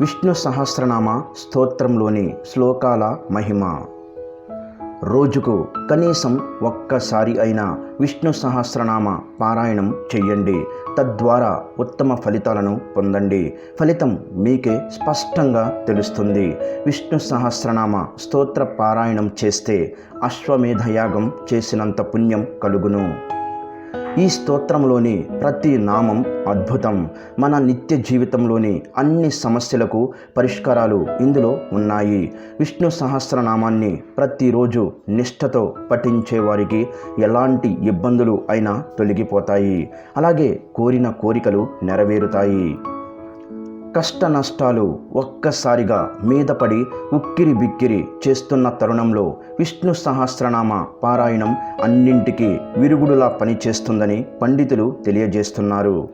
విష్ణు సహస్రనామ స్తోత్రంలోని శ్లోకాల మహిమ. రోజుకు కనీసం ఒక్కసారి అయినా విష్ణు సహస్రనామ పారాయణం చెయ్యండి. తద్వారా ఉత్తమ ఫలితాలను పొందండి. ఫలితం మీకే స్పష్టంగా తెలుస్తుంది. విష్ణు సహస్రనామ స్తోత్ర పారాయణం చేస్తే అశ్వమేధయాగం చేసినంత పుణ్యం కలుగును. ఈ స్తోత్రంలోని ప్రతి నామం అద్భుతం. మన నిత్య జీవితంలోని అన్ని సమస్యలకు పరిష్కారాలు ఇందులో ఉన్నాయి. విష్ణు సహస్రనామాన్ని ప్రతిరోజు నిష్ఠతో పఠించే వారికి ఎలాంటి ఇబ్బందులు అయినా తొలగిపోతాయి. అలాగే కోరిన కోరికలు నెరవేరుతాయి. కష్ట నష్టాలు ఒక్కసారిగా మీదపడి ఉక్కిరి బిక్కిరి చేస్తున్న తరుణంలో విష్ణు సహస్రనామ పారాయణం అన్నింటికీ విరుగుడులా పనిచేస్తుందని పండితులు తెలియజేస్తున్నారు.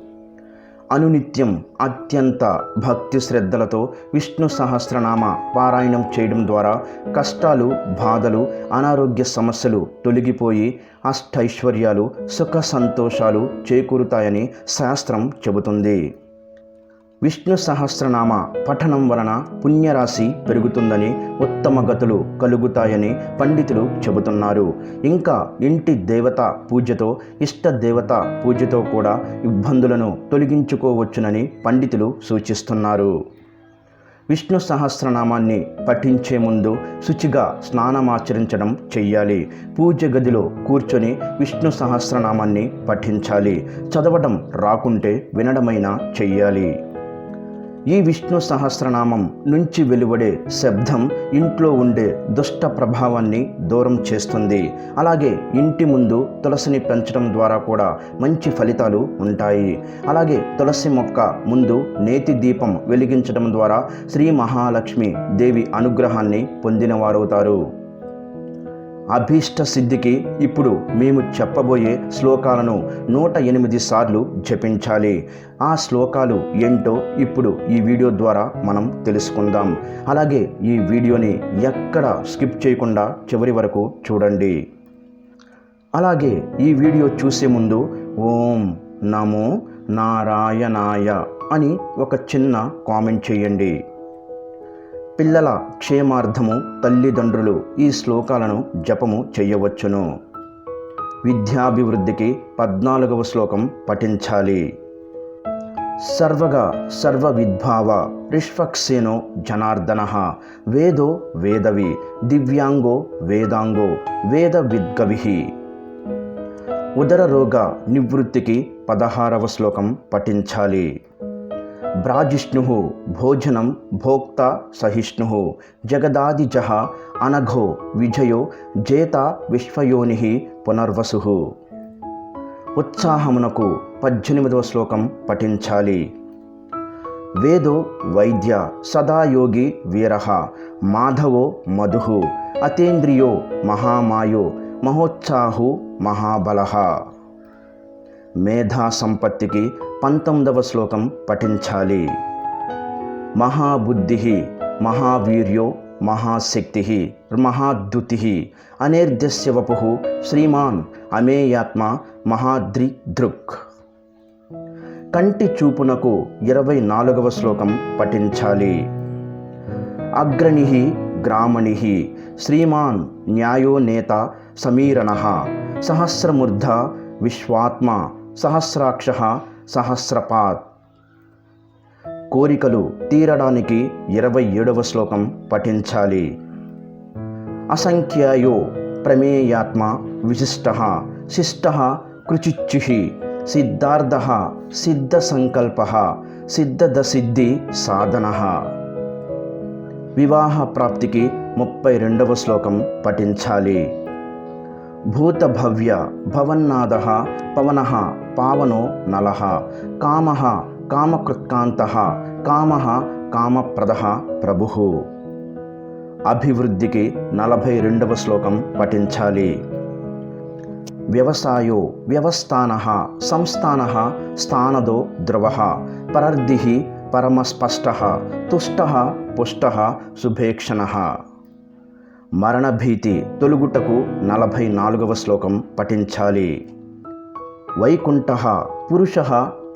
అనునిత్యం అత్యంత భక్తి శ్రద్ధలతో విష్ణు సహస్రనామ పారాయణం చేయడం ద్వారా కష్టాలు బాధలు అనారోగ్య సమస్యలు తొలగిపోయి అష్టైశ్వర్యాలు సుఖ సంతోషాలు చేకూరుతాయని శాస్త్రం చెబుతుంది. విష్ణు సహస్రనామ పఠనం వలన పుణ్యరాశి పెరుగుతుందని ఉత్తమ గతులు కలుగుతాయని పండితులు చెబుతున్నారు. ఇంకా ఇంటి దేవత పూజతో ఇష్ట దేవత పూజతో కూడా ఇబ్బందులను తొలగించుకోవచ్చునని పండితులు సూచిస్తున్నారు. విష్ణు సహస్రనామాన్ని పఠించే ముందు శుచిగా స్నానమాచరించడం చెయ్యాలి. పూజ గదిలో కూర్చొని విష్ణు సహస్రనామాన్ని పఠించాలి. చదవడం రాకుంటే వినడమైనా చెయ్యాలి. ఈ విష్ణు సహస్రనామం నుంచి వెలువడే శబ్దం ఇంట్లో ఉండే దుష్ట ప్రభావాన్ని దూరం చేస్తుంది. అలాగే ఇంటి ముందు తులసిని పెంచడం ద్వారా కూడా మంచి ఫలితాలు ఉంటాయి. అలాగే తులసి మొక్క ముందు నేతి దీపం వెలిగించడం ద్వారా శ్రీ మహాలక్ష్మి దేవి అనుగ్రహాన్ని పొందినవారవుతారు. అభీష్ట సిద్ధికి ఇప్పుడు మేము చెప్పబోయే శ్లోకాలను నూట ఎనిమిది సార్లు జపించాలి. ఆ శ్లోకాలు ఏంటో ఇప్పుడు ఈ వీడియో ద్వారా మనం తెలుసుకుందాం. అలాగే ఈ వీడియోని ఎక్కడ స్కిప్ చేయకుండా చివరి వరకు చూడండి. అలాగే ఈ వీడియో చూసే ముందు ఓం నమో నారాయణాయ అని ఒక చిన్న కామెంట్ చేయండి. పిల్లల క్షేమార్థము తల్లిదండ్రులు ఈ శ్లోకాలను జపము చేయవచ్చును. విద్యాభివృద్ధికి పద్నాలుగవ శ్లోకం పఠించాలి. సర్వగా సర్వ విద్భావ రిష్వక్సేనో జనార్దన వేదో వేదవి దివ్యాంగో వేదాంగో వేద విద్గవి ఉదర రోగ నివృత్తికి పదహారవ శ్లోకం పఠించాలి. బ్రాజిష్ణు భోజనం భోక్త సహిష్ణు జగదాదిజ అనఘో విజయో జేత విశ్వయోని పునర్వసు. ఉత్సాహమునకు పద్దెనిమిదవ శ్లోకం పఠించాలి. వేదో వైద్య సదాయోగి వీర మాధవో మధు అతేంద్రియో మహామాయో మహోత్సాహు మహాబల. మేధా సంపత్తికి పంతొమ్మిదవ శ్లోకం పఠించాలి. మహాబుద్ధి మహావీర్యో మహాశక్తి మహాద్యుతి అనేర్జస్య వపు శ్రీమాన్ అమేయాత్మ మహాద్రి దృక్ కంటి చూపునకు ఇరవై నాలుగవ శ్లోకం పఠించాలి. అగ్రణి గ్రామణి శ్రీమాన్ న్యాయో నేత సమీరణ సహస్రమూర్ధ విశ్వాత్మ సహస్రాక్ష సహస్రపాత్ కోరికలు తీరడానికి ఇరవై ఏడవ శ్లోకం పఠించాలి. అసంఖ్యాయో ప్రమేయాత్మ విశిష్ట శిష్ట కృచిచ్చి సిద్ధార్థ సిద్ధ సంకల్ప సిద్ధద సిద్ధి సాధన. వివాహ ప్రాప్తికి ముప్పై రెండవ శ్లోకం పఠించాలి. భూతభవ్య భవన్నాద పవన పావనో నల కామ కామకృత్కాంత కామ కామప్రద ప్రభు అభివృద్ధికి నలభై రెండవ శ్లోకం పఠించాలి. వ్యవసాయో వ్యవస్థాన సంస్థాన స్థానదో ద్రవ పరర్ధి పరమస్పష్ట తుష్ట పుష్ట శుభేక్షణ మరణభీతి తొలుగుటకు నలభై నాలుగవ శ్లోకం పఠించాలి. వైకుంఠ పురుష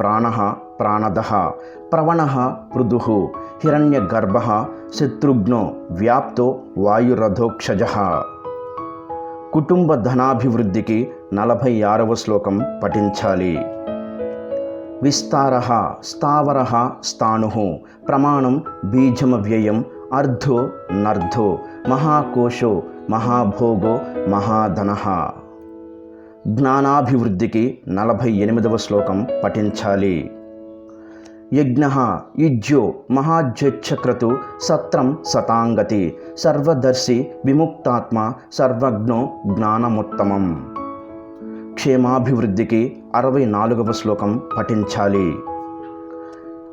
ప్రాణ ప్రాణద ప్రవణ పృదు హిరణ్యగర్భ శత్రుఘ్నో వ్యాప్తో వాయురథోక్షజ కుటుంబ ధనాభివృద్ధికి నలభై ఆరవ శ్లోకం పఠించాలి. విస్తార స్థావర స్థాణు ప్రమాణం బీజమవ్యయం అర్ధో నర్ధో మహాకోశో మహాభోగో మహాధన జ్ఞానాభివృద్ధికి నలభై ఎనిమిదవ శ్లోకం పఠించాలి. యజ్ఞ యుజ్యో మహాజ్యచక్రతు సత్రం సతాంగతి సర్వదర్శి విముక్తాత్మ సర్వజ్ఞో జ్ఞానముత్తమం. క్షేమాభివృద్ధికి అరవై నాలుగవ శ్లోకం పఠించాలి.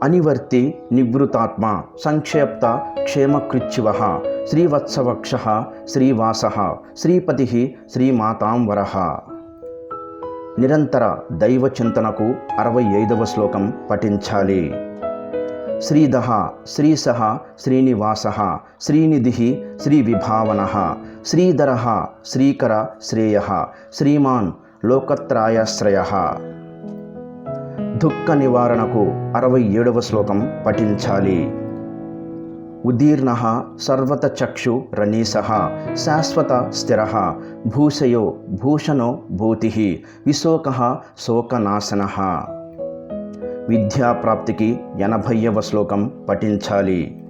అనివర్తి నివృతాత్మ సంక్షేప్త క్షేమకృత్యువ శ్రీవత్సవక్ష శ్రీవాస శ్రీపతి శ్రీమాతాంవర. నిరంతర దైవ చింతనకు అరవై ఐదవ శ్లోకం పఠించాలి. శ్రీధ శ్రీసహ శ్రీనివాస శ్రీనిధి శ్రీవిభావన శ్రీధర శ్రీకర శ్రేయ శ్రీమాన్ లోకత్రాయాశ్రయ. దుఃఖ నివారణకు అరవై ఏడవ శ్లోకం పఠించాలి. ఉదీర్ణ సర్వత చక్షు రణీస శాశ్వత స్థిర భూషయో భూషణో భూతి విశోక శోకనాశన. విద్యాప్రాప్తికి ఎనభైవ శ్లోకం పఠించాలి.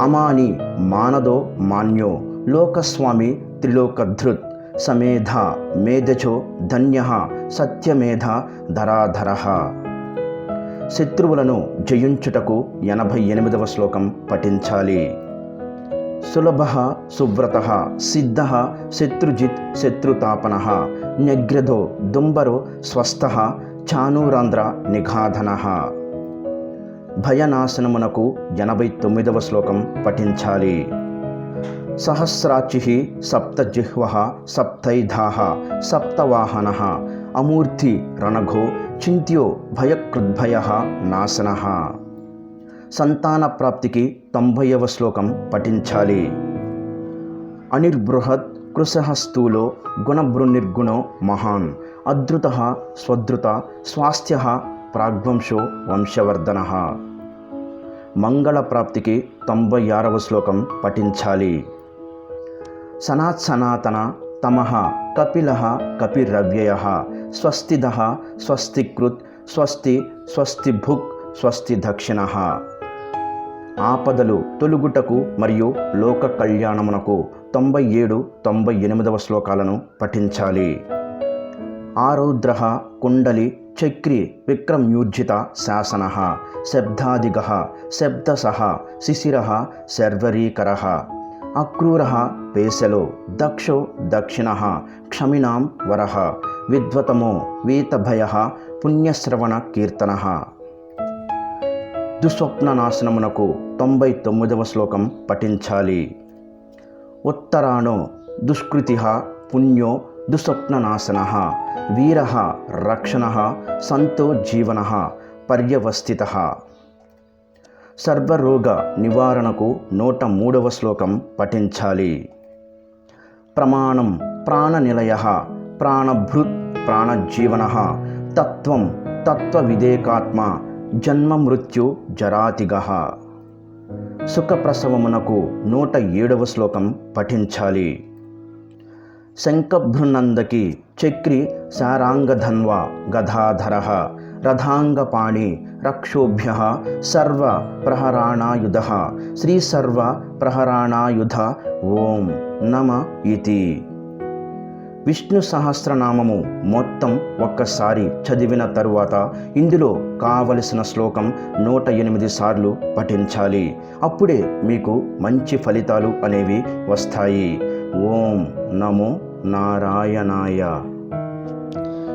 అమాని మానదో మాన్యో లోకస్వామి త్రిలోకధృత్ సమేధ మేధచో ధన్య సత్యమేధ ధరాధర. శత్రువులను జయించుటకు ఎనభై ఎనిమిదవ శ్లోకం పఠించాలి. సులభ సువ్రత సిద్ధ శత్రుజిత్ శత్రుతాపన న్యగ్రధో దుంబరో స్వస్థ చానూరాంధ్ర నిఘాధన భయనాశనమునకు ఎనభై తొమ్మిదవ శ్లోకం పఠించాలి. సహస్రాచి సప్తజిహ్వ సప్తైధా సప్తవాహన అమూర్తి రణఘో చింత్యో భయకృద్భయ నాశన. సంతాన ప్రాప్తికి తొంభైవ శ్లోకం పఠించాలి. అనిర్బృహత్ కృశ స్థూలో గుణభృనిర్గుణో మహాన్. అద్రుత స్వద్రుత స్వాస్థ్య ప్రాగ్వంశో వంశవర్ధన. మంగళ ప్రాప్తికి తొంభై ఆరవ శ్లోకం పఠించాలి. సనాత్ సనాతన తమః కపిల కపిరవ్యయ. స్వస్తిద స్వస్తికృత్ స్వస్తి స్వస్తి భుక్ స్వస్తి దక్షిణ ఆపదలు తొలుగుటకు మరియు లోక కళ్యాణమునకు తొంభై ఏడు తొంభై ఎనిమిదవ శ్లోకాలను పఠించాలి. ఆరౌద్ర కుండలి చక్రి విక్రమ్యూర్జిత శాసన శబ్దాదిగ శబ్దస శిశిర శర్వరీకర అక్రూర పేశలో దక్షో దక్షిణ క్షమిణాం వర విద్వతమో వీతభయ పుణ్యశ్రవణ కీర్తన. దుస్వప్న నాశనమునకు తొంభై తొమ్మిదవ శ్లోకం పఠించాలి. ఉత్తరాణో దుష్కృతి పుణ్యో దుస్వప్ననాశన. వీర రక్షణ సంతో జీవన పర్యవస్థిత. సర్వరోగ నివారణకు నూట మూడవ శ్లోకం పఠించాలి. ప్రమాణం ప్రాణనిలయ ప్రాణభృత్ ప్రాణజీవన తత్వం తత్వ విదేకాత్మ జన్మ మృత్యు జరాతిగ. సుఖప్రసవమునకు నూట ఏడవ శ్లోకం పఠించాలి. శంఖభృనందకి చక్రి సారాంగధన్వ గధాధర రథాంగపాణి రక్షోభ్య సర్వ ప్రహరాణాయుధ శ్రీ సర్వ ప్రహరాణాయుధ ఓం నమ ఇతి. విష్ణు సహస్రనామము మొత్తం ఒక్కసారి చదివిన తరువాత ఇందులో కావలసిన శ్లోకం నూట ఎనిమిది సార్లు పఠించాలి. అప్పుడే మీకు మంచి ఫలితాలు అనేవి వస్తాయి. ఓం నమో నారాయణాయ.